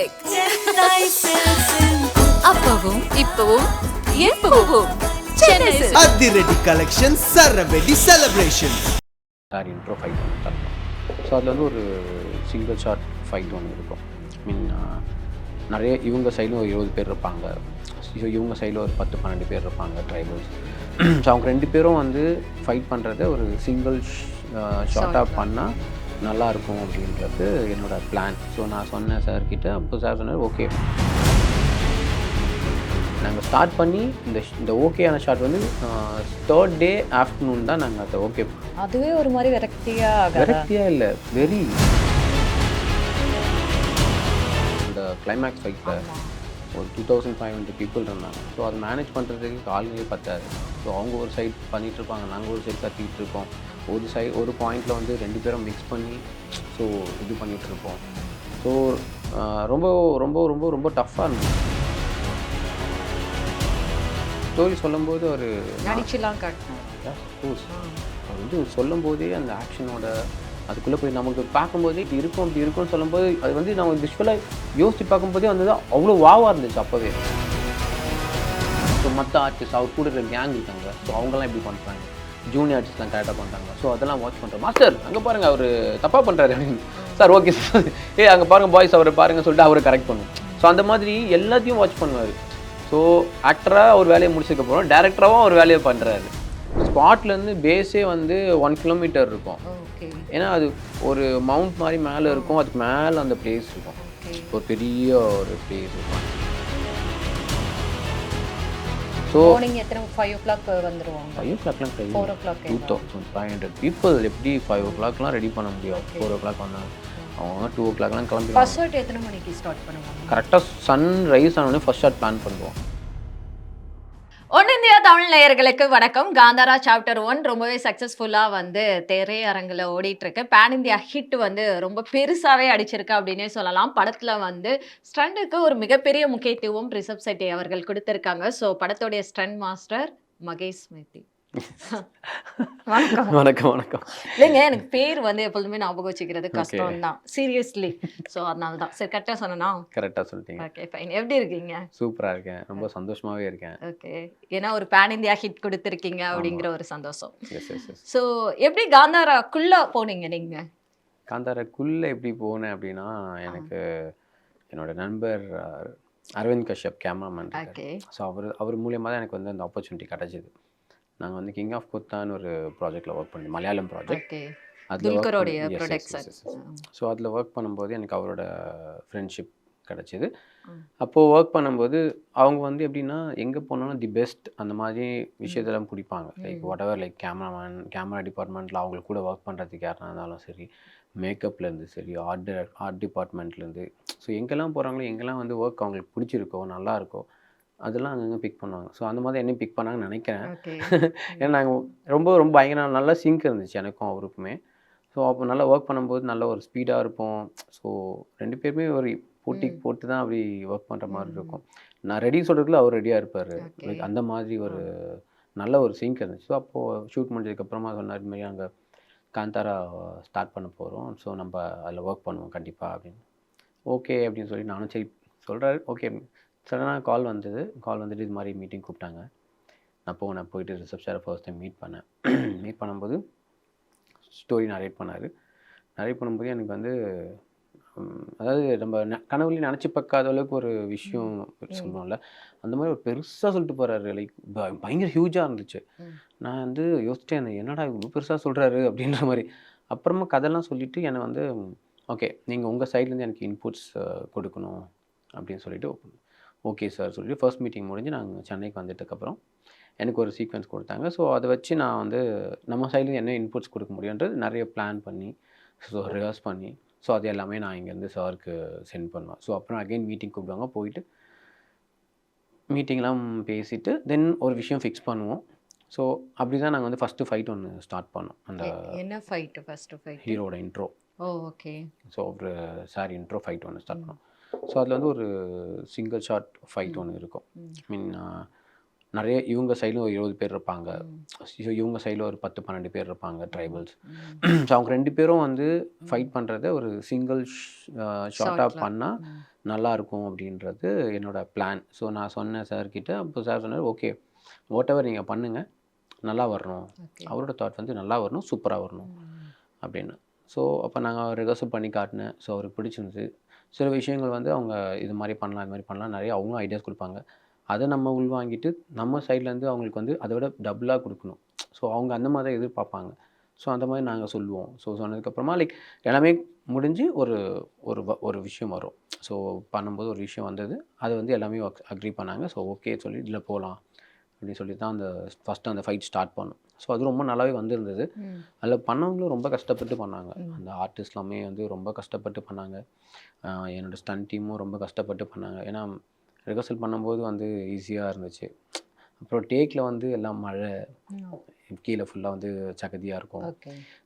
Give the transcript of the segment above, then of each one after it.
Silk அப்பவும் இப்பவும் எப்பவும் சென்னை அதிரடி கலெக்ஷன் சரவெடி செலிப்ரேஷன் சார் இன்ட்ரோ ஃபைட் ஒன்று தரணும் ஸோ அதில் வந்து ஒரு சிங்கிள் ஷாட் ஃபைட் ஒன்று இருக்கும். மீன் நிறைய இவங்க சைடில் ஒரு இருபது பேர் இருப்பாங்க. ஸோ இவங்க சைடில் ஒரு பத்து பன்னெண்டு பேர் இருப்பாங்க ட்ரைபல்ஸ் ஸோ அவங்க ரெண்டு பேரும் வந்து ஃபைட் பண்ணுறத ஒரு சிங்கிள் ஷார்ட்டாக பண்ணால் நல்லாயிருக்கும் அப்படின்றது என்னோட பிளான் ஸோ நான் சொன்னேன் சார் கிட்ட அப்போ சார் சொன்னார் ஓகே நாங்கள் ஸ்டார்ட் பண்ணி இந்த இந்த ஓகேயான ஷாட் வந்து தேர்ட் டே ஆஃப்டர்நூன் தான் நாங்கள் அதை ஓகே அதுவே ஒரு மாதிரி விரக்தியா ஆகாதா? வெரைட்டியாக இல்லை வெரி இந்த கிளைமேக்ஸ் ஃபைட்டில் ஒரு two thousand five hundred people இருந்தாங்க. ஸோ அதை மேனேஜ் பண்ணுறதுக்கு ஆளுங்களே பத்தாது. ஸோ அவங்க ஒரு சைட் பண்ணிட்டு இருப்பாங்க நாங்கள் ஒரு சைட் கத்திட்டு இருப்போம் ஒரு சைட் ஒரு பாயிண்டில் வந்து ரெண்டு பேரும் மிக்ஸ் பண்ணி ஸோ இது பண்ணிட்டு இருப்போம் ஸோ ரொம்ப ரொம்ப ரொம்ப ரொம்ப டஃப்பாக இருந்துச்சு ஸ்டோரி சொல்லும்போது ஒரு நடிச்சுலாம் காட்டணும் கோர்ஸ் அவர் வந்து சொல்லும் போதே அந்த ஆக்ஷனோட அதுக்குள்ளே போய் நமக்கு பார்க்கும்போதே இப்படி இருக்கும் இப்படி இருக்கும்னு சொல்லும்போது அது வந்து நம்ம விஷுவலாக யோசிச்சு பார்க்கும்போதே வந்து அவ்வளோ வாவாக இருந்துச்சு அப்போவே. ஸோ மற்ற ஆர்டிஸ்ட் அவர் கூட இருக்கிற கேங் இருக்காங்க. ஸோ அவங்கெல்லாம் எப்படி பண்ணுறாங்க ஜூனியர் ஆர்டிஸ்ட்லாம் கரெக்டாக பண்ணுறாங்க ஸோ அதெல்லாம் வாட்ச் பண்ணுறோம் மாஸ்டர் அங்கே பாருங்க அவர் தப்பாக பண்ணுறாரு சார் ஓகே சார் ஏ அங்கே பாருங்க பாய்ஸ் அவரை பாருங்க சொல்லிட்டு அவரை கரெக்ட் பண்ணும் ஸோ அந்த மாதிரி எல்லாத்தையும் வாட்ச் பண்ணுவார். ஸோ ஆக்டராக ஒரு வேலையை முடிச்சதுக்கப்புறம் டேரக்டராகவும் ஒரு வேலையை பண்ணுறாரு ஸ்பாட்லேருந்து பேஸே வந்து ஒன் கிலோமீட்டர் இருக்கும். ஓகே ஏன்னா அது ஒரு மவுண்ட் மாதிரி மேலே இருக்கும். அதுக்கு மேலே அந்த பிளேஸ் இருக்கும். ஒரு பெரிய ஒரு பிளேஸ் இருக்கும். ஸோ மார்னிங் எத்தனை? ஃபைவ் ஓ கிளாக் வந்துருவாங்க ஃபைவ் ஓ கிளாக்லாம் four o'clock two thousand five hundred people எப்படி ஃபைவ் ஓ கிளாக்லாம் ரெடி பண்ண முடியும்? ஃபோர் ஓ கிளாக் வந்தாங்க அவங்க டூ ஓ கிளாக்லாம் கிளம்பி ஃபர்ஸ்ட் ஷாட் எத்தனை மணிக்கு ஸ்டார்ட் பண்ணுவாங்க? கரெக்டாக சன் ரைஸ் ஆனோடனே ஃபர்ஸ்ட் ஷாட் பிளான் பண்ணுவோம். ஒன் இந்தியா தமிழ் நேயர்களுக்கு வணக்கம். காந்தாரா சாப்டர் ஒன் ரொம்பவே சக்ஸஸ்ஃபுல்லாக வந்து திரையரங்கில் ஓடிட்டு இருக்கு பேன் இந்தியா ஹிட் வந்து ரொம்ப பெருசாகவே அடிச்சிருக்கு அப்படின்னே சொல்லலாம். படத்தில் வந்து ஸ்டண்ட்டுக்கு ஒரு மிகப்பெரிய முக்கியத்துவம் ரிஷப் செட்டி அவர்கள் கொடுத்துருக்காங்க. ஸோ படத்தோடைய ஸ்டண்ட் மாஸ்டர் மகேஷ் மேத்தி. வணக்கம். வணக்கம் வணக்கம். இல்லைங்க எனக்கு பேர் வந்து எப்பொழுதுமே ஞாபகம் வச்சுக்கிறது கஷ்டம் தான் சீரியஸ்லி ஸோ அதனால தான் சரி கரெக்டாக சொன்னா கரெக்டாக சொல்லிட்டீங்க. ஓகே ஃபைன் எப்படி இருக்கீங்க? சூப்பராக இருக்கேன். ரொம்ப சந்தோஷமாகவே இருக்கேன். ஓகே ஏன்னா ஒரு பேன் இந்தியா ஹிட் கொடுத்துருக்கீங்க அப்படிங்கிற ஒரு சந்தோஷம். ஸோ எப்படி காந்தாராக்குள்ள போனீங்க நீங்க? காந்தாரக்குள்ளே எப்படி போனேன் அப்படின்னா எனக்கு என்னோட நண்பர் Aravind Kashyap cameraman okay so அவர் அவர் மூலியமாக தான் எனக்கு வந்து அந்த ஆப்பர்ச்சுனிட்டி கிடச்சிது. நாங்கள் வந்து கிங் ஆஃப் குத்தான்னு ஒரு ப்ராஜெக்டில் ஒர்க் பண்ணி மலையாளம் ப்ராஜெக்ட் அதில் ஸோ அதில் ஒர்க் பண்ணும்போது எனக்கு அவரோட ஃப்ரெண்ட்ஷிப் கிடச்சிது. அப்போது ஒர்க் பண்ணும்போது அவங்க வந்து எப்படின்னா எங்கே போனாலும் தி பெஸ்ட் அந்த மாதிரி விஷயத்தெல்லாம் பிடிப்பாங்க. Like whatever like cameraman camera டிபார்ட்மெண்ட்டில் அவங்க கூட ஒர்க் பண்ணுறதுக்கு யாருனா இருந்தாலும் சரி மேக்கப்லேருந்து சரி ஆர்ட் ஆர்ட் டிபார்ட்மெண்ட்லேருந்து ஸோ எங்கெல்லாம் போகிறாங்களோ எங்கெல்லாம் வந்து ஒர்க் அவங்களுக்கு பிடிச்சிருக்கோ நல்லா இருக்கோ அதெல்லாம் அங்கங்கே பிக் பண்ணுவாங்க. ஸோ அந்த மாதிரி என்னையும் பிக் பண்ணாங்கன்னு நினைக்கிறேன். ஏன்னா நாங்கள் ரொம்ப ரொம்ப பயங்கர நல்லா சிங்க் இருந்துச்சு எனக்கும் அவருக்குமே. ஸோ அப்போ நல்லா ஒர்க் பண்ணும்போது நல்ல ஒரு ஸ்பீடாக இருப்போம். ஸோ ரெண்டு பேருமே ஒரு போட்டிக்கு போட்டு தான் அப்படி ஒர்க் பண்ணுற மாதிரி இருக்கும். நான் ரெடி சொல்கிறதுக்குள்ள அவர் ரெடியாக இருப்பார். லைக் அந்த மாதிரி ஒரு நல்ல ஒரு சிங்க் இருந்துச்சு. ஸோ அப்போது ஷூட் முடிஞ்சதுக்கப்புறமா சொன்னார் இது மாதிரி அங்கே காந்தாரா ஸ்டார்ட் பண்ண போகிறோம் ஸோ நம்ம அதில் ஒர்க் பண்ணுவோம் கண்டிப்பாக அப்படின்னு. ஓகே அப்படின்னு சொல்லி நானும் சரி சொல்கிறாரு ஓகே சடனாக கால் வந்தது. கால் வந்துட்டு இது மாதிரி மீட்டிங் கூப்பிட்டாங்க. நான் போனேன் போயிட்டு ரிசப்ஷனை ஃபர்ஸ்ட் டைம் மீட் பண்ணேன். மீட் பண்ணும்போது ஸ்டோரி நரேட் பண்ணார். நரேட் பண்ணும்போது எனக்கு வந்து அதாவது நம்ம கனவுலையும் நினச்சி பார்க்காத அளவுக்கு ஒரு விஷயம் சொல்லுவோம்ல அந்த மாதிரி ஒரு பெருசாக சொல்லிட்டு போகிறாரு லைக் பயங்கர ஹியூஜாக இருந்துச்சு. நான் வந்து இருந்தேன், என்னடா இவ்வளோ பெருசாக சொல்கிறாரு அப்படின்ற மாதிரி. அப்புறமா கதைலாம் சொல்லிவிட்டு என்னை வந்து ஓகே நீங்கள் உங்கள் சைட்லேருந்து எனக்கு இன்புட்ஸ் கொடுக்கணும். அப்படின்னு சொல்லிட்டு ஓகே சார் சொல்லிட்டு ஃபர்ஸ்ட் மீட்டிங் முடிஞ்சு நாங்கள் சென்னைக்கு வந்ததுக்கப்புறம் எனக்கு ஒரு சீக்வன்ஸ் கொடுத்தாங்க. ஸோ அதை வச்சு நான் வந்து நம்ம சைட்லேருந்து என்ன இன்புட்ஸ் கொடுக்க முடியுன்றது நிறைய பிளான் பண்ணி ஸோ ரிஹர்ஸ் பண்ணி ஸோ அது எல்லாமே நான் இங்கேருந்து சாருக்கு சென்ட் பண்ணுவேன். ஸோ அப்புறம் அகைன் மீட்டிங் கூப்பிடுவாங்க. போயிட்டு மீட்டிங்லாம் பேசிட்டு தென் ஒரு விஷயம் ஃபிக்ஸ் பண்ணுவோம். ஸோ அப்படி தான் நாங்கள் வந்து ஃபஸ்ட்டு ஃபைட் ஒன்று ஸ்டார்ட் பண்ணோம். அந்த என்ன ஃபைட் ஃபர்ஸ்ட் ஃபைட் ஹீரோட இன்ட்ரோ ஓ ஓகே ஸோ ஒரு சாரி இன்ட்ரோ ஃபைட் ஒன்று ஸ்டார்ட் பண்ணோம். ஸோ அதில் வந்து ஒரு சிங்கிள் ஷாட் ஃபைட் ஒன்று இருக்கும். மீன் நிறைய இவங்க சைடில் ஒரு இருபது பேர் இருப்பாங்க. இவங்க சைடில் ஒரு பத்து பன்னெண்டு பேர் இருப்பாங்க ட்ரைபல்ஸ் ஸோ அவங்க ரெண்டு பேரும் வந்து ஃபைட் பண்ணுறத ஒரு சிங்கிள் ஷார்ட்டாக பண்ணால் நல்லா இருக்கும் அப்படின்றது என்னோட பிளான் ஸோ நான் சொன்னேன் சார்கிட்ட அப்போ சார் சொன்னார் ஓகே வாட் எவர் நீங்கள் பண்ணுங்கள் நல்லா வரணும். அவரோட தாட் வந்து நல்லா வரணும் சூப்பராக வரணும். அப்படின்னு. ஸோ அப்போ நாங்கள் ரிஹர்சல் பண்ணி காட்டினேன். ஸோ அவருக்கு பிடிச்சிருந்துச்சு. சில விஷயங்கள் வந்து அவங்க இது மாதிரி பண்ணலாம் இது மாதிரி பண்ணலாம். நிறைய அவங்களும் ஐடியாஸ் கொடுப்பாங்க. அதை நம்ம உள்வாங்கிட்டு நம்ம சைட்லேருந்து அவங்களுக்கு வந்து அதை விட டபுளாக கொடுக்கணும். ஸோ அவங்க அந்த மாதிரி தான் எதிர்பார்ப்பாங்க. ஸோ அந்த மாதிரி நாங்கள் சொல்லுவோம். ஸோ சொன்னதுக்கப்புறமா லைக் எல்லாமே முடிஞ்சு ஒரு ஒரு வ- ஒரு விஷயம் வரும். ஸோ பண்ணும்போது ஒரு விஷயம் வந்தது. அது வந்து எல்லாமே அக்ரி பண்ணாங்க. ஸோ ஓகே சொல்லி இதில் போகலாம் அப்படின்னு சொல்லி தான் அந்த ஃபஸ்ட்டு அந்த ஃபைட் ஸ்டார்ட் பண்ணோம். ஸோ அது ரொம்ப நல்லாவே வந்திருந்தது. அதில் பண்ணவங்களும் ரொம்ப கஷ்டப்பட்டு பண்ணாங்க. அந்த ஆர்டிஸ்ட் எல்லாமே வந்து ரொம்ப கஷ்டப்பட்டு பண்ணாங்க. ஆஹ் என்னோட ஸ்டன் டீமும் ரொம்ப கஷ்டப்பட்டு பண்ணாங்க. ஏன்னா ரிஹர்சல் பண்ணும்போது வந்து ஈஸியாக இருந்துச்சு. அப்புறம் டேக்கில் வந்து எல்லாம் மழை. கீழே ஃபுல்லாக வந்து சகதியாக இருக்கும்.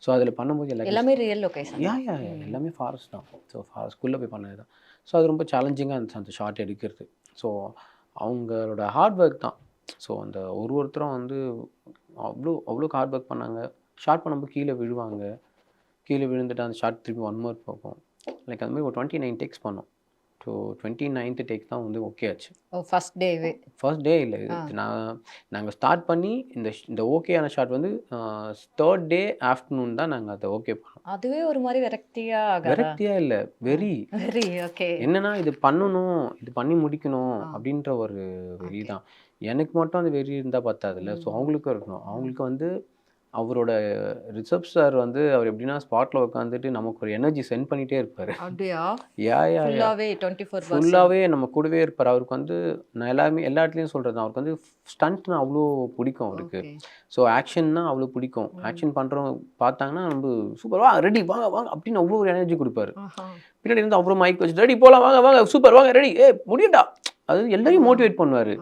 ஸோ அதில் பண்ணும்போது எல்லாமே எல்லாமே ரியல் யா யா, எல்லாமே ஃபாரஸ்ட் தான். ஸோ ஃபாரஸ்ட்குள்ளே போய் பண்ணது தான். ஸோ அது ரொம்ப சேலஞ்சிங்காக இருந்துச்சு அந்த ஷார்ட் எடுக்கிறது. ஸோ அவங்களோட ஹார்ட் ஒர்க் தான். ஸோ அந்த ஒரு ஒருத்தரும் வந்து அவ்வளோ அவ்வளோ ஹார்ட் ஒர்க் பண்ணாங்க. ஷார்ட் பண்ணும்போது கீழே விழுவாங்க. கீழே விழுந்துட்டு அந்த ஷார்ட் திருப்பி ஒன் மோர் போகும் லைக் அந்த மாதிரி ஒரு டுவெண்ட்டி நைன் டேக்ஸ் பண்ணோம். ஸோ டுவெண்ட்டி நைன்த்து டேக் தான் வந்து ஓகே ஆச்சு. ஃபர்ஸ்ட் டேவே ஃபர்ஸ்ட் டே இல்லை நான் நாங்கள் ஸ்டார்ட் பண்ணி இந்த இந்த ஓகேயான ஷாட் வந்து தேர்ட் டே ஆஃப்டர்நூன் தான் நாங்கள் அதை ஓகே பண்ணோம். அதுவே ஒரு மாதிரி விரக்தியா வெரைட்டியாக இல்லை வெரி வெரி ஓகே என்னன்னா இது பண்ணணும் இது பண்ணி முடிக்கணும் அப்படின்ற ஒரு வெறி தான். எனக்கு மட்டும் அந்த வெறி இருந்தால் பத்தாதுல்ல. ஸோ அவங்களுக்கும் இருக்கணும். அவங்களுக்கு வந்து அவரோட ரிசப்ட் சார் வந்து அவர் எப்படின்னா ஸ்பாட்டில் உட்காந்துட்டு நமக்கு ஒரு எனர்ஜி சென்ட் பண்ணிகிட்டே இருப்பார். ஃபுல்லாகவே நம்ம கூடவே இருப்பார். அவருக்கு வந்து நான் எல்லாருமே எல்லா இடத்துலையும் சொல்கிறது அவருக்கு வந்து ஸ்டண்ட்னா அவ்வளோ பிடிக்கும் அவருக்கு. ஸோ ஆக்ஷன்னா அவ்வளோ பிடிக்கும். ஆக்ஷன் பண்ணுறவங்க பார்த்தாங்கன்னா நம்ம சூப்பர் வா ரெடி வாங்க வாங்க அப்படின்னு அவ்வளோ ஒரு எனர்ஜி கொடுப்பாரு. பின்னாடி இருந்து அப்புறம் மைக் வச்சு ரெடி போகலாம் வாங்க வாங்க சூப்பர் வாங்க ரெடி ஏ முடியண்டா அது எல்லாரையும் மோட்டிவேட் பண்ணுவார்.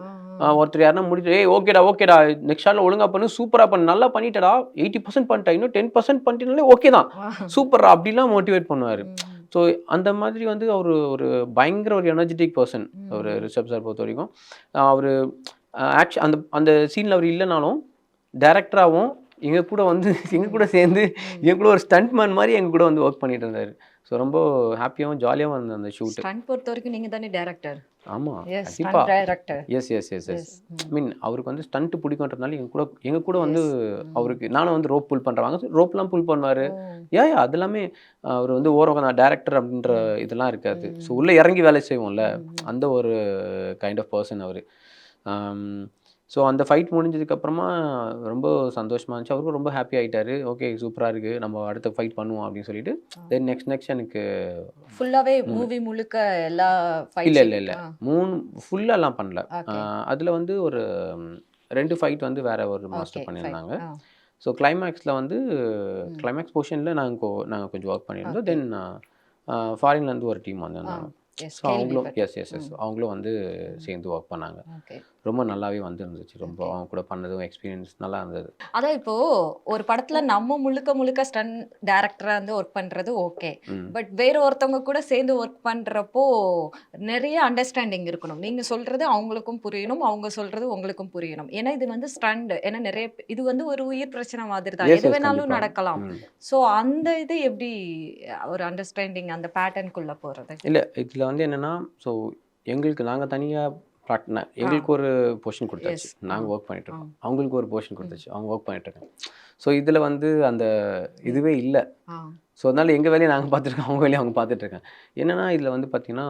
ஒருத்தர் யாருன்னா முடிச்சு ஓகேடா ஓகேடா நெக்ஸ்ட் ஷாட்ல ஒழுங்கா பண்ணு சூப்பரா பண்ணு நல்லா பண்ணிட்டடா எயிட்டி பர்சன்ட் பண்ணிட்டா இன்னும் டென் பர்சன்ட் பண்ணிட்டனாலே ஓகே தான். சூப்பரா அப்படிலாம் மோட்டிவேட் பண்ணுவார். ஸோ அந்த மாதிரி வந்து அவர் ஒரு பயங்கர ஒரு எனர்ஜெட்டிக் பர்சன் அவர் ரிஷப் சார் பொறுத்த வரைக்கும். அவர் ஆக்ஷன் அந்த அந்த சீனில் அவர் இல்லைனாலும் டேரக்டராகவும் எங்கள் கூட வந்து எங்கள் கூட சேர்ந்து எங்க கூட ஒரு ஸ்டண்ட் மேன் மாதிரி எங்கள் கூட வந்து ஒர்க் பண்ணிட்டு இருந்தார். ஸோ ரொம்ப ஹாப்பியாகவும் ஜாலியாகவும் இருந்தது அந்த ஷூட் ஸ்டண்ட் பொறுத்த வரைக்கும் நீங்க தானே டைரக்டர் ஆமாம் எஸ் கண்டிப்பா. Stunt director yes yes yes yes mean அவருக்கு வந்து ஸ்டண்ட் பிடிக்குன்றதுனால எங்க கூட எங்க கூட வந்து அவருக்கு நானும் வந்து ரோப் புல் பண்றவாங்க. ரோப்லாம் புல் பண்ணுவாரு. யா அது எல்லாமே அவர் வந்து ஓரம் நான் டேரக்டர் அப்படின்ற இதெல்லாம் இருக்காது. ஸோ உள்ள இறங்கி வேலை செய்வோம்ல. அந்த ஒரு கைண்ட் ஆஃப் பர்சன் அவர். ஸோ அந்த ஃபைட் முடிஞ்சதுக்கப்புறமா ரொம்ப சந்தோஷமா இருந்துச்சு. அவருக்கும் ரொம்ப ஹாப்பி ஆயிட்டாரு. ஓகே சூப்பராக இருக்குது நம்ம அடுத்த ஃபைட் பண்ணுவோம் அப்படின்னு சொல்லிட்டு தென் நெக்ஸ்ட் நெக்ஸ்ட் எனக்கு ஃபுல்லாவே மூவி முழுக்க எல்லா இல்ல இல்ல இல்ல. மூணு ஃபுல்லாலாம் பண்ணல. அதுல வந்து ஒரு ரெண்டு ஃபைட் வந்து வேற ஒரு மாஸ்டர். பண்ணியிருந்தாங்க. ஸோ கிளைமேக்ஸில் வந்து கிளைமேக்ஸ் போர்ஷனில் நாங்கள் நாங்கள் கொஞ்சம் ஒர்க் பண்ணியிருந்தோம். தென் ஃபாரின்லேருந்து ஒரு டீம் வந்திருந்தாங்க. ஸோ அவங்களும். எஸ் எஸ் எஸ் அவங்களும் வந்து சேர்ந்து ஒர்க் பண்ணாங்க. ரொம்ப நல்லாவே வந்துருந்துச்சு. ரொம்ப அவங்க கூட பண்ணதும் எக்ஸ்பீரியன்ஸ் நல்லா இருந்தது. அதான் இப்போ ஒரு படத்துல நம்ம முழுக்க முழுக்க ஸ்டன் டைரக்டரா வந்து ஒர்க் பண்றது ஓகே. பட் வேற ஒருத்தவங்க கூட சேர்ந்து ஒர்க் பண்றப்போ நிறைய அண்டர்ஸ்டாண்டிங் இருக்கணும். நீங்க சொல்றது அவங்களுக்கும் புரியணும் அவங்க சொல்றது உங்களுக்கும் புரியணும். ஏன்னா இது வந்து ஸ்டண்ட் ஏன்னா நிறைய இது வந்து ஒரு உயிர் பிரச்சனை மாதிரி தான் எது வேணாலும். நடக்கலாம். சோ அந்த இது எப்படி ஒரு அண்டர்ஸ்டாண்டிங் அந்த பேட்டர்னுக்குள்ள போறது? இல்லை இதில் வந்து என்னென்னா ஸோ எங்களுக்கு நாங்கள் தனியாக ப்ராக்டின எங்களுக்கு ஒரு பொசிஷன் கொடுத்தாச்சு. நாங்கள் ஒர்க் பண்ணிட்டு இருக்கோம் அவங்களுக்கு ஒரு பொசிஷன் கொடுத்தாச்சு. அவங்க ஒர்க் பண்ணிட்டு இருக்காங்க ஸோ இதில் வந்து அந்த இதுவே இல்லை. ஸோ அதனால எங்கள் வேலையை நாங்கள் பார்த்துருக்கோம் அவங்க வேலையை அவங்க பார்த்துட்டு இருக்காங்க என்னன்னா இதில் வந்து பார்த்தீங்கன்னா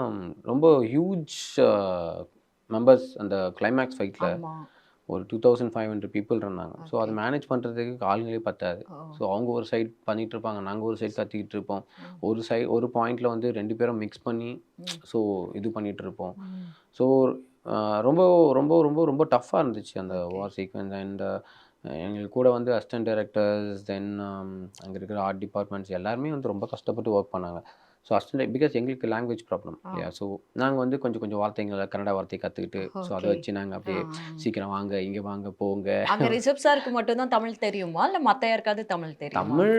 ரொம்ப ஹியூஜ் மெம்பர்ஸ் அந்த கிளைமேக்ஸ் ஃபைட்டில் ஒரு two thousand five hundred people இருந்தாங்க. ஸோ அதை மேனேஜ் பண்ணுறதுக்கு ஆளுங்களே பத்தாது. ஸோ அவங்க ஒரு சைடு பண்ணிட்டு இருப்பாங்க நாங்கள் ஒரு சைடு கத்திக்கிட்டு இருப்போம். ஒரு சைடு ஒரு பாயிண்ட்ல வந்து ரெண்டு பேரும் மிக்ஸ் பண்ணி ஸோ இது பண்ணிட்டு இருப்போம். ஸோ ரொம்ப ரொம்ப ரொம்ப ரொம்ப டஃப்பாக இருந்துச்சு அந்த வார் சீக்வன்ஸ் அண்ட் எங்களுக்கு கூட வந்து அசிஸ்டன்ட் டைரக்டர்ஸ் தென் அங்கே இருக்கிற ஆர்ட் டிபார்ட்மெண்ட்ஸ் எல்லாருமே வந்து ரொம்ப கஷ்டப்பட்டு ஒர்க் பண்ணாங்க. ஸோ அசிஸ்டன்ட் பிகாஸ் எங்களுக்கு லாங்குவேஜ் ப்ராப்ளம் இல்லையா ஸோ நாங்கள் வந்து கொஞ்சம் கொஞ்சம் வார்த்தைங்களை கன்னடா வார்த்தை கற்றுக்கிட்டு ஸோ அதை. வச்சு நாங்கள் அப்படியே. சீக்கிரம் வாங்க இங்கே வாங்க போங்க. அங்க ரிசப் சாருக்கு மட்டும் தான் தமிழ் தெரியுமா? இல்ல மத்த யாருக்காவது தமிழ் தெரியுமா? தமிழ்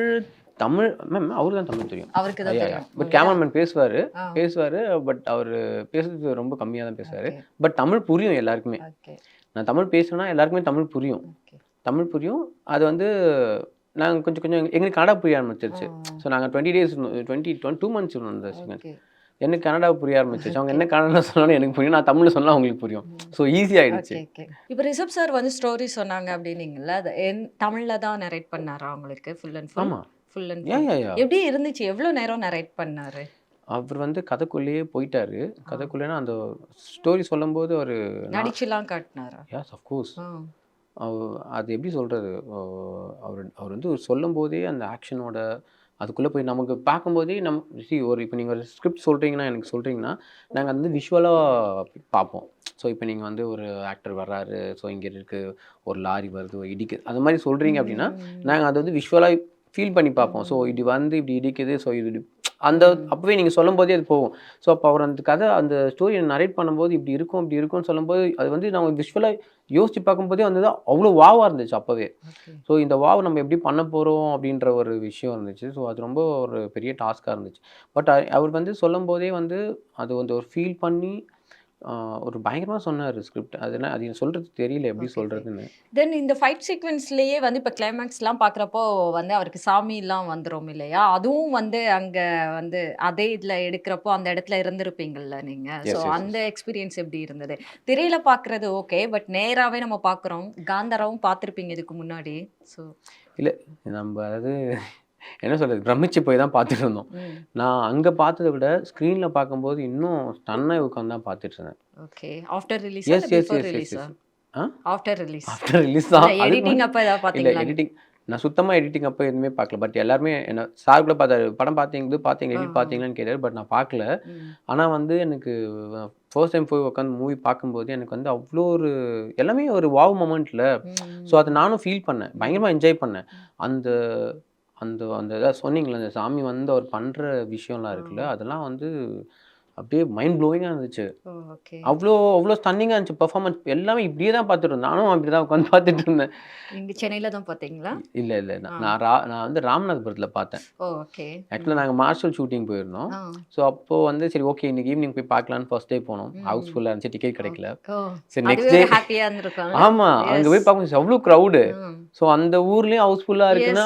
தமிழ் மேம் அவருக்கு தான் தமிழ் தெரியும். அவருக்கு தான் பட் கேமராமேன் பேசுவார். பேசுவார் பட் அவர் பேசுறது ரொம்ப கம்மியாக தான் பேசுவார். பட் தமிழ் புரியும் எல்லாருக்குமே. நான் தமிழ் பேசுனா எல்லாருக்குமே தமிழ் புரியும். தமிழ் புரியும். அது வந்து நாங்கள் கொஞ்சம் கொஞ்சம் எங்களுக்கு கன்னடா புரிய ஆரம்பிச்சிருச்சு. ஸோ நாங்கள் twenty days twenty twenty two months இருந்தோம் எனக்கு கன்னடா புரிய ஆரம்பிச்சிச்சு அவங்க என்ன கன்னடா சொன்னாலும் எனக்கு புரியும். நான் தமிழ்ல சொன்னா அவங்களுக்கு புரியும். ஸோ ஈஸி ஆயிடுச்சு. இப்போ ரிஷப் சார் வந்து ஸ்டோரி சொன்னாங்க அப்படின்னீங்கல்ல அது என் தமிழ்ல தான் நரேட் பண்ணாரா உங்களுக்கு ஃபுல் அண்ட் ஃபுல் ஆமா. ஃபுல் அண்ட் எப்படி இருந்துச்சு? எவ்வளோ நேரம் நரேட் பண்ணாரு? அவர் வந்து கதைக்குள்ளேயே போயிட்டாரு. கதைக்குள்ளேனா அந்த ஸ்டோரி சொல்லும்போது ஒரு நடிச்சுலாம் காட்டினாரா? யாஸ் அஃப்கோர்ஸ். அது எப்படி சொல்கிறது அவர் அவர் வந்து சொல்லும் போதே அந்த ஆக்ஷனோட அதுக்குள்ளே போய் நமக்கு பார்க்கும்போதே நம் see ஒரு இப்போ நீங்கள் ஒரு ஸ்கிரிப்ட் சொல்கிறீங்கன்னா எனக்கு சொல்கிறீங்கன்னா நாங்கள் வந்து விஷுவலாக பார்ப்போம். ஸோ இப்போ நீங்கள் வந்து ஒரு ஆக்டர் வர்றாரு. ஸோ இங்கே இருக்கு ஒரு லாரி வருது ஒரு இடிக்குது. அந்த மாதிரி சொல்கிறீங்க அப்படின்னா நாங்கள் அதை வந்து விஷுவலாக ஃபீல் பண்ணி பார்ப்போம். ஸோ இது வந்து இப்படி இடிக்குது. ஸோ இது அந்த அப்போவே நீங்கள் சொல்லும் போதே அது போகும். ஸோ அப்போ அவர் அந்த கதை அந்த ஸ்டோரியை நரேட் பண்ணும்போது இப்படி இருக்கும் இப்படி இருக்கும்னு சொல்லும்போது அது வந்து நம்ம விஷுவலாக யோசிச்சு பார்க்கும்போதே வந்து அவ்வளோ வாவாக இருந்துச்சு அப்போவே. ஸோ இந்த வாவ் நம்ம எப்படி பண்ண போகிறோம் அப்படின்ற ஒரு விஷயம் இருந்துச்சு. ஸோ அது ரொம்ப ஒரு பெரிய டாஸ்காக இருந்துச்சு. பட் அவர் வந்து சொல்லும் போதே வந்து அது வந்து ஒரு ஃபீல் பண்ணி ஒரு பயங்கரமாக சொன்னார் ஸ்கிரிப்ட் அது என்ன அது சொல்கிறது தெரியல எப்படி சொல்கிறதுன்னு தென் இந்த ஃபைட் சீக்வன்ஸ்லயே வந்து இப்போ கிளைமேக்ஸ்லாம் பார்க்குறப்போ வந்து அவருக்கு சாமிலாம் வந்துரும் இல்லையா? அதுவும் வந்து அங்க வந்து அதே இதுல எடுக்கிறப்போ அந்த இடத்துல இருந்திருப்பீங்கல்ல நீங்க? Yes, so. அந்த எக்ஸ்பீரியன்ஸ் எப்படி இருந்தது? திரையில பார்க்கிறது ஓகே பட் நேராவே நம்ம பார்க்குறோம் காந்தாராவும் பார்த்துருப்பீங்க இதுக்கு முன்னாடி. ஸோ இல்லை நம்ம அதாவது என்ன சொல்கிறது பிரமிச்சு போய் தான் பார்த்துட்டு இருந்தோம் நான் அங்கே பார்த்ததை விட ஸ்க்ரீனில் பார்க்கும்போது இன்னும் ஸ்டன்னாக உட்காந்து தான் பார்த்துட்டு இருந்தேன் okay after release yes yes yes yes after release after release தான். எடிட்டிங் அப்போ ஏதாவது பார்த்தீங்களா? எடிட்டிங் நான் சுத்தமாக எடிட்டிங் அப்போ எதுவுமே பார்க்கல. பட் எல்லாருமே என்ன சார் கூட பார்த்தாரு படம் பார்த்தீங்க பார்த்தீங்க எடிட். பார்த்தீங்களான்னு கேட்டார் பட் நான் பார்க்கல. ஆனால் வந்து எனக்கு ஃபர்ஸ்ட் டைம் போய் உட்காந்து மூவி பார்க்கும்போது எனக்கு வந்து அவ்வளோ ஒரு எல்லாமே ஒரு வாவ் மொமெண்ட்டில். ஸோ அதை நானும் ஃபீல் பண்ணேன். பயங்கரமாக என்ஜாய் பண்ணேன். அந்த அந்த அந்த இதாக சொன்னீங்களே அந்த சாமி வந்து அவர் பண்ணுற விஷயம்லாம் இருக்குல்ல அதெல்லாம் வந்து அப்படியே மைண்ட் ப்ளோயிங்காக இருந்துச்சு. அவ்வளோ அவ்வளோ ஸ்டன்னிங்காக இருந்துச்சு பெர்ஃபார்மன்ஸ் எல்லாமே இப்படியே தான் பார்த்துட்டு இருந்தேன். நானும் அப்படி தான் உட்காந்து பார்த்துட்டு இருந்தேன். நீங்க சென்னையில தான் பார்த்தீங்களா? இல்லை இல்லை நான் ரா நான் வந்து ராமநாதபுரத்தில் பார்த்தேன். ஓகே ஆக்சுவலாக நாங்கள் மார்ஷல் ஷூட்டிங் போயிருந்தோம். ஸோ அப்போது வந்து சரி ஓகே இன்னைக்கு ஈவினிங் போய் பார்க்கலான்னு ஃபர்ஸ்ட் டே போனோம். ஹவுஸ்ஃபுல்லாக இருந்துச்சு டிக்கெட் கிடைக்கல. சரி நெக்ஸ்ட் டே ஹாப்பியா இருந்திருக்கும். ஆமாம் அங்கே போய் பார்க்கும்போது அவ்வளோ க்ரௌடு ஸோ அந்த ஊர்லேயும் ஹவுஸ்ஃபுல்லாக இருக்குன்னா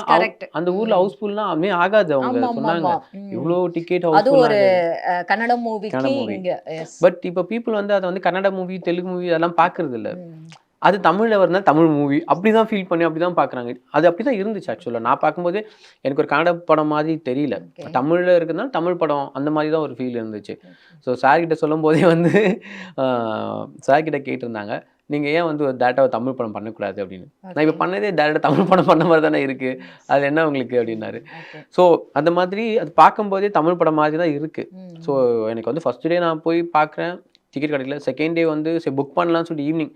அந்த ஊரில் ஹவுஸ்ஃபுல்னா அதுவே ஆகாது அவங்க சொன்னாங்க. இவ்வளோ டிக்கெட் அது ஒரு ஹவுஸ்ஃபுல்லாக அஹ், கன்னட எஸ் பட் இப்போ பீப்புள் வந்து அதை வந்து கன்னட மூவி தெலுங்கு மூவி அதெல்லாம் பார்க்கறது இல்ல அது தமிழில் வருந்தா தமிழ் மூவி அப்படி தான் ஃபீல் பண்ணி அப்படி தான் பார்க்குறாங்க. அது அப்படி தான் இருந்துச்சு ஆக்சுவலாக நான் பார்க்கும்போது எனக்கு ஒரு கன்னட படம் மாதிரி தெரியல. தமிழில் இருக்குதுன்னா தமிழ் படம் அந்த மாதிரி தான் ஒரு ஃபீல் இருந்துச்சு. ஸோ சார் கிட்ட சொல்லும் போதே வந்து சார் கிட்ட கேட்டிருந்தாங்க. நீங்கள் ஏன் வந்து டேட்டாவை தமிழ் படம் பண்ணக்கூடாது அப்படின்னு? நான் இப்போ பண்ணதே டேரக்டாக தமிழ் படம் பண்ண மாதிரி தானே இருக்குது அது என்ன உங்களுக்கு அப்படின்னாரு. ஸோ அந்த மாதிரி அது பார்க்கும்போதே தமிழ் படம் மாதிரி தான் இருக்குது ஸோ எனக்கு வந்து ஃபர்ஸ்ட் டே நான் போய் பார்க்குறேன். டிக்கெட் கிடைக்கல. செகண்ட் டே வந்து சரி புக் பண்ணலாம்னு சொல்லிட்டு ஈவினிங்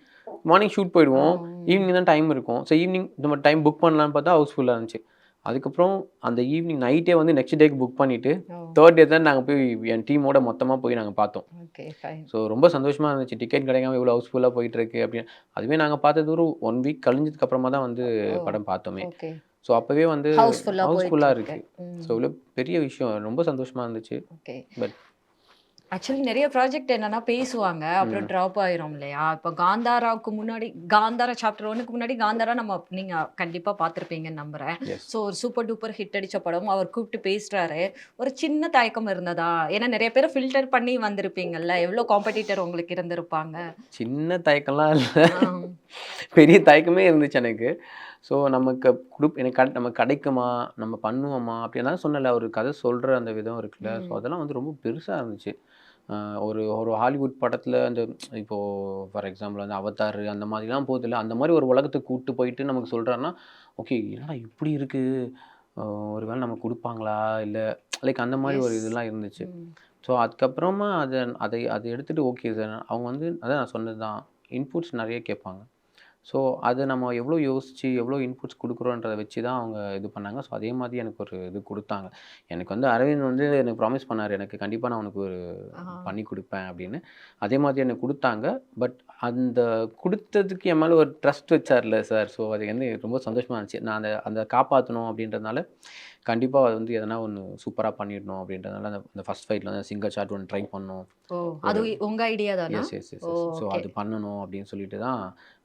மார்னிங் ஷூட் போயிடுவோம். ஈவினிங் தான் டைம் இருக்கும். ஸோ ஈவினிங் நம்ம டைம் புக் பண்ணலான்னு பார்த்தா ஹவுஸ்ஃபுல்லாக இருந்துச்சு. அதுக்கப்புறம் அந்த ஈவினிங் நைட்டே வந்து நெக்ஸ்ட் டேக்கு புக் பண்ணிவிட்டு தேர்ட் டே தான் நாங்கள் போய் என் டீமோட மொத்தமாக போய் நாங்கள் பார்த்தோம். ஸோ ரொம்ப சந்தோஷமாக இருந்துச்சு. டிக்கெட் கிடைக்காம இவ்வளோ ஹவுஸ்ஃபுல்லாக போயிட்டு இருக்கு அப்படின்னு. அதுவே நாங்கள் பார்த்தது ஒரு ஒன் வீக் கழிஞ்சதுக்கு அப்புறமா தான் வந்து. படம் பார்த்தோமே. ஸோ அப்போவே வந்து ஹவுஸ்ஃபுல்லா ஹவுஸ்ஃபுல்லாக இருக்கு. ஸோ இவ்வளோ பெரிய விஷயம். ரொம்ப சந்தோஷமாக இருந்துச்சு. பட் ஆக்சுவலி நிறைய ப்ராஜெக்ட் என்னன்னா பேசுவாங்க. அப்புறம் ட்ராப் ஆயிரும் இல்லையா? இப்போ காந்தாராவுக்கு முன்னாடி காந்தாரா சாப்டர் ஒன்னுக்கு முன்னாடி காந்தாரா நம்ம நீங்க கண்டிப்பா பார்த்திருப்பீங்கன்னு நம்புறேன். ஸோ ஒரு சூப்பர் டூப்பர் ஹிட் அடிச்ச படம் அவர் கூப்பிட்டு பேசுறாரு. ஒரு சின்ன தயக்கம் இருந்ததா? ஏன்னா நிறைய பேர் ஃபில்டர் பண்ணி வந்திருப்பீங்கல்ல. எவ்வளோ காம்படிட்டர் உங்களுக்கு இருந்திருப்பாங்க? சின்ன தயக்கம்லாம் இல்லை. பெரிய தயக்கமே இருந்துச்சு எனக்கு. ஸோ நமக்கு குடு எனக்கு கட- நம்ம கிடைக்குமா? நம்ம பண்ணுவோமா? அப்படின்னா சொன்னல ஒரு கதை சொல்கிற அந்த விதம் இருக்குல்ல. ஸோ அதெல்லாம் வந்து ரொம்ப பெருசாக இருந்துச்சு. ஒரு ஒரு ஹாலிவுட் படத்தில் அந்த இப்போது ஃபார் எக்ஸாம்பிள் வந்து அவதார் அந்த மாதிரிலாம் போதில்ல அந்த மாதிரி ஒரு உலகத்துக்கு கூட்டு போயிட்டு நமக்கு சொல்கிறாருன்னா ஓகே என்னடா இப்படி இருக்குது ஒருவேளை நமக்கு கொடுப்பாங்களா? இல்லை லைக் அந்த மாதிரி ஒரு. இதெல்லாம் இருந்துச்சு. ஸோ அதுக்கப்புறமா அதை அதை அதை எடுத்துகிட்டு ஓகே சார். அவங்க வந்து அதான் நான் சொன்னது தான் இன்புட்ஸ் நிறைய கேட்பாங்க. ஸோ அது நம்ம எவ்வளோ யோசித்து எவ்வளோ இன்புட்ஸ் கொடுக்குறோன்றதை வச்சு தான் அவங்க இது பண்ணாங்க. ஸோ அதே மாதிரி எனக்கு ஒரு இது கொடுத்தாங்க. எனக்கு வந்து அரவிந்த் வந்து எனக்கு ப்ராமிஸ் பண்ணார். எனக்கு கண்டிப்பாக நான் உனக்கு ஒரு. பண்ணி கொடுப்பேன் அப்படின்னு. அதே மாதிரி எனக்கு கொடுத்தாங்க. பட் அந்த கொடுத்ததுக்கு என் மேலே ஒரு ட்ரஸ்ட் வச்சார்ல சார் ஸோ அது வந்து ரொம்ப சந்தோஷமாக இருந்துச்சு. நான் அந்த அந்த காப்பாற்றணும் அப்படின்றதுனால கண்டிப்பாக அது வந்து எதனா ஒன்று சூப்பராக பண்ணிடணும் அப்படின்றதுனால அந்த அந்த ஃபஸ்ட் ஃபைட்டில் வந்து சிங்கிள் ஷாட் ஒன்று ட்ரை பண்ணோம். ஓ அது உங்க ஐடியா தானா? Yes yes yes oh, so. அது பண்ணணும் அப்படின்னு சொல்லிட்டு தான்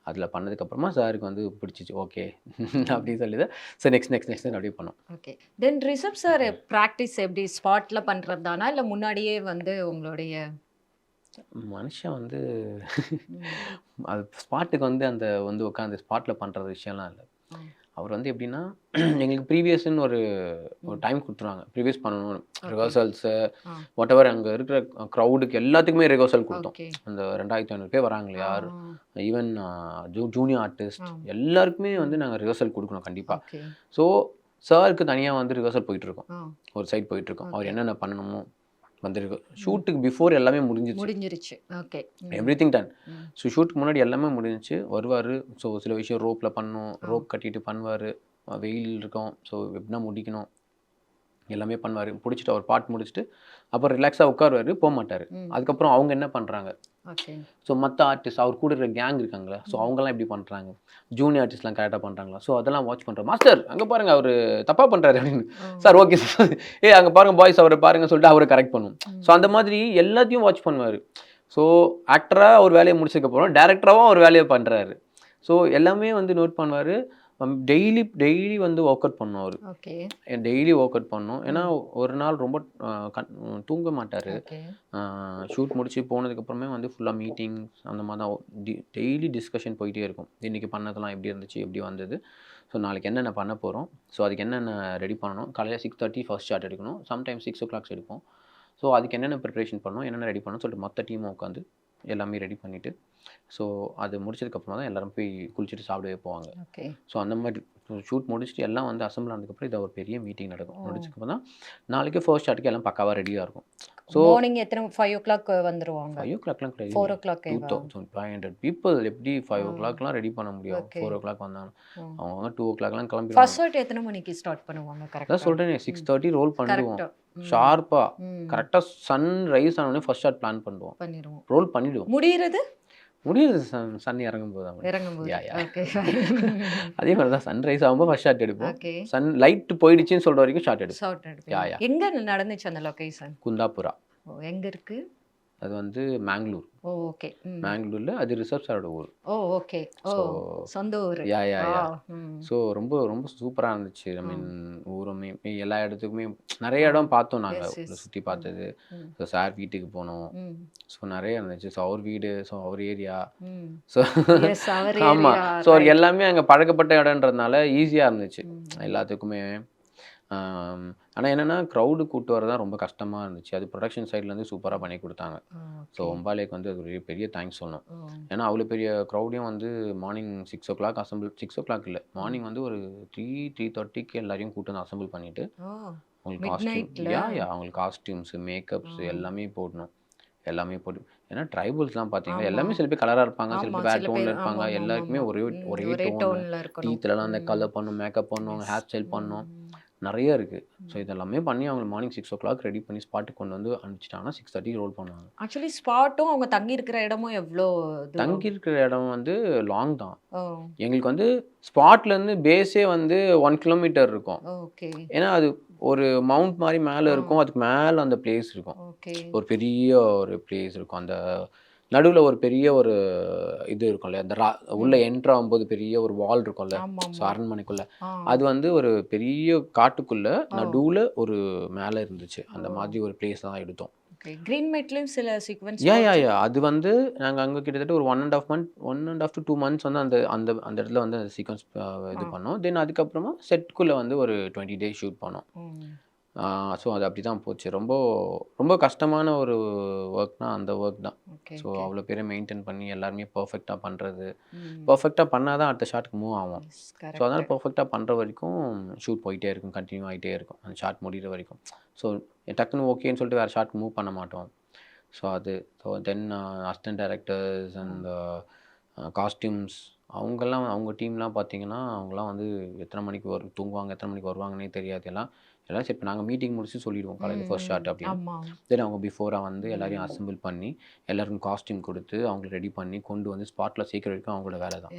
அதில் பண்ணதுக்கப்புறமா சாருக்கு வந்து பிடிச்சிச்சு. ஓகே அப்படின்னு சொல்லி தான் சரி நெக்ஸ்ட் நெக்ஸ்ட் நெக்ஸ்ட் அப்படியே பண்ணோம் okay then Rishab sir practice எப்படி ஸ்பாட்ல பண்றது தானா இல்ல முன்னாடியே வந்து உங்களுடைய மனுஷன் வந்து அது ஸ்பாட்டுக்கு வந்து அந்த வந்து உட்காந்து ஸ்பாட்டில் பண்ணுற விஷயம்லாம் இல்லை. அவர் வந்து எப்படின்னா எங்களுக்கு ப்ரீவியஸ்ன்னு ஒரு ஒரு டைம் கொடுத்துருவாங்க. ப்ரீவியஸ் பண்ணணும். ரிஹர்சல்ஸு. வாட் எவர் அங்கே இருக்கிற க்ரௌடுக்கு எல்லாத்துக்குமே ரிஹர்சல் கொடுத்தோம். அந்த ரெண்டாயிரத்தி ஐநூறு பேர் வராங்க இல்லையா? Even ju junior artist. எல்லாருக்குமே வந்து நாங்கள் ரிஹர்சல் கொடுக்கணும் கண்டிப்பாக ஸோ சாருக்கு தனியாக வந்து ரிஹர்சல் போயிட்டுருக்கோம் ஒரு சைட் போயிட்டுருக்கோம் அவர். என்னென்ன பண்ணணுமோ வந்திருக்கு. ஷூட்டுக்கு பிஃபோர் எல்லாமே முடிஞ்சிச்சு முடிஞ்சிருச்சு. Okay everything done. ஸோ ஷூட்டுக்கு முன்னாடி எல்லாமே முடிஞ்சிச்சு. வருவார். ஸோ சில விஷயம் ரோப்பில் பண்ணணும் ஆ. ரோப் கட்டிட்டு பண்ணுவார். வெயில் இருக்கும். ஸோ எப்படின்னா முடிக்கணும். எல்லாமே பண்ணுவார். பிடிச்சிட்டு அவர் பாட்டு முடிச்சுட்டு அப்புறம் ரிலாக்ஸாக உட்காருவார் போக மாட்டார். அதுக்கப்புறம் அவங்க என்ன பண்ணுறாங்க ஸோ மற்ற ஆர்டிஸ்ட் அவர் கூட இருக்கிற கேங் இருக்காங்களே? ஸோ அவங்கெல்லாம் எப்படி பண்ணுறாங்க ஜூனியர் ஆர்டிஸ்ட்லாம் கரெக்டாக பண்ணுறாங்களா ஸோ அதெல்லாம் வாட்ச் பண்ணுறோம் மாஸ்டர் அங்கே பாருங்க அவர் தப்பாக பண்ணுறாரு அப்படின்னு. சார் ஓகே சார் ஏ அங்கே பாருங்க பாய்ஸ் அவரை பாருங்க சொல்லிட்டு அவரை கரெக்ட் பண்ணும். ஸோ அந்த மாதிரி எல்லாத்தையும் வாட்ச் பண்ணுவார். ஸோ ஆக்டராக அவர் வேலையை முடிச்சதுக்கப்புறம் டேரக்டராகவும் அவர் வேலையை பண்ணுறாரு ஸோ எல்லாமே வந்து நோட் பண்ணுவார். டெய்லி டெய்லி வந்து ஒர்க் அவுட் பண்ணும் அவர். ஓகே டெய்லி ஒர்க் அவுட் பண்ணும். ஏன்னா ஒரு நாள் ரொம்ப தூங்க மாட்டார். ஷூட் முடிச்சு போனதுக்கப்புறமே வந்து ஃபுல்லாக மீட்டிங்ஸ் அந்த மாதிரி தான். டெய்லி டிஸ்கஷன் போயிட்டே இருக்கும். இன்றைக்கி பண்ணதெல்லாம் எப்படி இருந்துச்சு எப்படி வந்தது? ஸோ நாளைக்கு என்னென்ன பண்ண போகிறோம் ஸோ அதுக்கு என்னென்ன ரெடி பண்ணணும்? காலையில் சிக்ஸ் தேர்ட்டி ஃபர்ஸ்ட் ஷாட் எடுக்கணும். சம்டைம் சிக்ஸ் ஓ கிளாக்ஸ் எடுப்போம். ஸோ அதுக்கு என்னென்ன ப்ரிப்ரேஷன் பண்ணணும்? என்னென்ன ரெடி பண்ணணும் சொல்லிட்டு மொத்த டீமும் உட்காந்து எல்லாமே ரெடி பண்ணிவிட்டு ஸோ அது முடிச்சதுக்கப்புறமா தான் எல்லாரும் போய் குளிச்சுட்டு சாப்பிடவே போவாங்க. ஓகே ஸோ அந்த மாதிரி ஷூட் முடிச்சுட்டு எல்லாம் வந்து அசம்பிள் ஆனதுக்கப்புறம் இது ஒரு பெரிய மீட்டிங் நடக்கும். முடிச்சதுக்கப்புறம் தான் நாளைக்கு ஃபர்ஸ்ட் ஷாட்டுக்கு எல்லாம் பக்காவாக ரெடியாக இருக்கும். ஸோ மார்னிங் எத்தனை ஃபைவ் ஓ கிளாக் வந்துருவாங்க ஃபைவ் ஓ கிளாக்லாம் கிடையாது four o'clock two thousand five hundred people எப்படி ஃபைவ் ஓ. கிளாக்லாம் ரெடி பண்ண முடியும். ஃபோர் ஓ கிளாக் வந்தாங்க அவங்க டூ ஓ கிளாக்லாம் கிளம்பி ஃபர்ஸ்ட் ஷாட் எத்தனை மணிக்கு ஸ்டார்ட் பண்ணுவாங்க? அதான் கரெக்டா சொல்கிறேன் சிக்ஸ் தேர்ட்டி ரோல் பண்ணிடுவோம். ஷார்ப்பாக கரெக்டாக சன் ரைஸ் ஆனோடனே ஃபர்ஸ்ட் ஷாட் பிளான் பண்ணுவோம். பண்ணிடுவோம். ரோல் பண்ணிடுவோம். முடியறது? முடியுது சன் சன் இறங்கும் போது அவங்க. இறங்கும்போது. அதே மாதிரி தான் சன் ரைஸ் ஆகும்போது ஃபர்ஸ்ட் ஷாட் எடுப்போம். சன் லைட் போயிடுச்சுன்னு சொல்கிற வரைக்கும் ஷாட் எடுப்போம். Shot yeah. எங்க நடந்துச்சு அந்த லொகேஷன் குந்தாபுரா எங்க இருக்கு? அது வந்து மேங்களூர் ஓ ஓகே மேங்களூரில் அது சாரோட ஊர். ஓ ஓகே ஓ சொந்த ஊர். யா யா யா. ஸோ ரொம்ப ரொம்ப சூப்பராக இருந்துச்சு. ஐ மீன் ஊருமே எல்லா இடத்துக்குமே நிறைய இடம் பார்த்தோம் நாங்கள். சுற்றி பார்த்தது. ஸோ சார் வீட்டுக்கு போனோம். ஸோ நிறைய இருந்துச்சு. ஸோ அவர் வீடு ஸோ அவர் ஏரியா. ஸோ ஆமாம் ஸோ. எல்லாமே அங்கே பழக்கப்பட்ட இடம்ன்றதுனால ஈஸியாக இருந்துச்சு. எல்லாத்துக்குமே. ஆனால் என்னென்னா க்ரௌடு கூட்டு வரதான் ரொம்ப கஷ்டமாக இருந்துச்சு அது ப்ரொடக்ஷன் சைட்லேருந்து சூப்பராக பண்ணி கொடுத்தாங்க ஸோ. ஒம்பாலேக்கு வந்து அது ஒரு பெரிய தேங்க்ஸ் சொல்லணும். ஏன்னா அவ்வளோ பெரிய க்ரௌடையும் வந்து morning six o'clock assemble six o'clock இல்லை மார்னிங் வந்து ஒரு த்ரீ த்ரீ தேர்ட்டிக்கு எல்லாரையும் கூட்டு வந்து அசம்பிள் பண்ணிவிட்டு. அவங்களுக்கு காஸ்டியூம்? யா யா அவங்களுக்கு காஸ்டியூம்ஸ் மேக்கப்ஸ். எல்லாமே போடணும் எல்லாமே போட்டு ஏன்னா ட்ரைபல்ஸ்லாம் பார்த்தீங்கன்னா. எல்லாமே சில பேர் கலராக இருப்பாங்க சில பேர் வேறு டோனில் இருப்பாங்க எல்லாருக்குமே. ஒரே ஒரே டோன் டீத்துலலாம் அந்த. கலர் பண்ணும் மேக்கப் பண்ணும். ஹேர் ஸ்டைல் பண்ணும். நிறைய இருக்குது ஸோ இதெல்லாமே பண்ணி அவங்க morning six o'clock ready பண்ணி ஸ்பாட்டுக்கு கொண்டு வந்து அனுப்பிச்சிட்டாங்கன்னா சிக்ஸ் தேர்ட்டிக்கு ரோல் பண்ணுவாங்க. ஆக்சுவலி ஸ்பாட்டும் அவங்க தங்கி இருக்கிற இடமும் எவ்வளோ தூரம்? தங்கி இருக்கிற இடம் வந்து லாங் தான். எங்களுக்கு வந்து ஸ்பாட்லேருந்து பேஸே வந்து ஒன் கிலோமீட்டர் இருக்கும். ஓகே. ஏன்னா அது ஒரு மவுண்ட் மாதிரி மேலே. இருக்கும். அதுக்கு மேலே அந்த பிளேஸ் இருக்கும். ஒரு பெரிய ஒரு பிளேஸ் இருக்கும். அந்த நடுவில் ஒரு பெரிய ஒரு இது இருக்கும்ல அந்த ரா உள்ள என்ட்ரு ஆகும்போது பெரிய ஒரு வால் இருக்கும்ல ஸோ அரண்மனைக்குள்ள. அது வந்து ஒரு பெரிய காட்டுக்குள்ள. நடுவில் ஒரு மேலே இருந்துச்சு. அந்த. மாதிரி ஒரு பிளேஸ் தான் எடுத்தோம். கிரீன் மேட்லயும் சில சீக்வென்ஸ் யா யா யா அது வந்து நாங்கள் அங்கே கிட்டத்தட்ட ஒரு one and half month one and half to two months வந்து அந்த அந்த அந்த இடத்துல வந்து அந்த சீக்வன்ஸ் இது. பண்ணோம். தென் அதுக்கப்புறமா செட்குள்ளே வந்து ஒரு டுவெண்ட்டி டேஸ் ஷூட் பண்ணோம். ஸோ அது அப்படி தான் போச்சு. ரொம்ப ரொம்ப கஷ்டமான ஒரு ஒர்க்னா அந்த ஒர்க் தான். ஸோ அவ்வளோ பேரை மெயின்டைன் பண்ணி எல்லாருமே பர்ஃபெக்டாக பண்ணுறது பர்ஃபெக்டாக பண்ணால் தான் அடுத்த ஷாட்டுக்கு மூவ் ஆகும். ஸோ அதனால் பர்ஃபெக்டாக பண்ணுற வரைக்கும் ஷூட் போயிட்டே இருக்கும். கண்டினியூ ஆகிட்டே இருக்கும். அந்த ஷாட் முடிகிற வரைக்கும். ஸோ டக்குன்னு ஓகேன்னு சொல்லிட்டு வேறு ஷாட் மூவ் பண்ண மாட்டோம். ஸோ அது so then assistant directors and costumes அவங்கெல்லாம் அவங்க டீம்லாம் பார்த்தீங்கன்னா அவங்கெல்லாம் வந்து எத்தனை மணிக்கு வரும் தூங்குவாங்க எத்தனை மணிக்கு வருவாங்கன்னே தெரியாது. எல்லாம் எல்லாம் இப்போ நாங்கள் மீட்டிங் முடிச்சு சொல்லிடுவோம் காலையில் ஃபர்ஸ்ட் ஷார்ட் அப்படின்னு. தென் அவங்க பிஃபோராக வந்து எல்லாரையும் அசம்பிள் பண்ணி எல்லாருக்கும் காஸ்டியூம் கொடுத்து அவங்களை ரெடி பண்ணி கொண்டு வந்து ஸ்பாட்டில் சீக்கிரம் வரைக்கும் அவங்களோட வேலை தான்.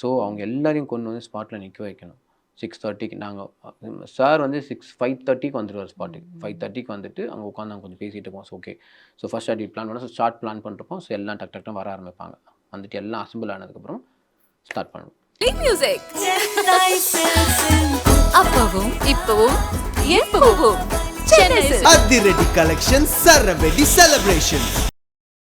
ஸோ அவங்க எல்லாரையும் கொண்டு வந்து ஸ்பாட்டில் நிற்க வைக்கணும். சிக்ஸ் தேர்ட்டிக்கு நாங்கள் சார் வந்து சிக்ஸ் ஃபைவ் தேர்ட்டிக்கு வந்துடுவார் ஸ்பாட்டுக்கு ஃபைவ் தேர்ட்டிக்கு வந்துட்டு அங்கே உட்காந்து நாங்கள் கொஞ்சம் பேசிகிட்டு இருப்போம். So okay so first shot plan பண்ணோம். ஸோ ஷார்ட் பிளான் பண்ணிருப்போம் ஸோ எல்லாம் டக் டக்னு வர ஆரம்பிப்பாங்க. வந்துட்டு எல்லாம் அசம்பிள் ஆனதுக்கப்புறம் ஸ்டார்ட் பண்ணணும். மியூசிக் அப்பவும் இப்பவும் எப்பவும் சென்னை அதிரடி கலெக்ஷன் சரவெடி செலிப்ரேஷன்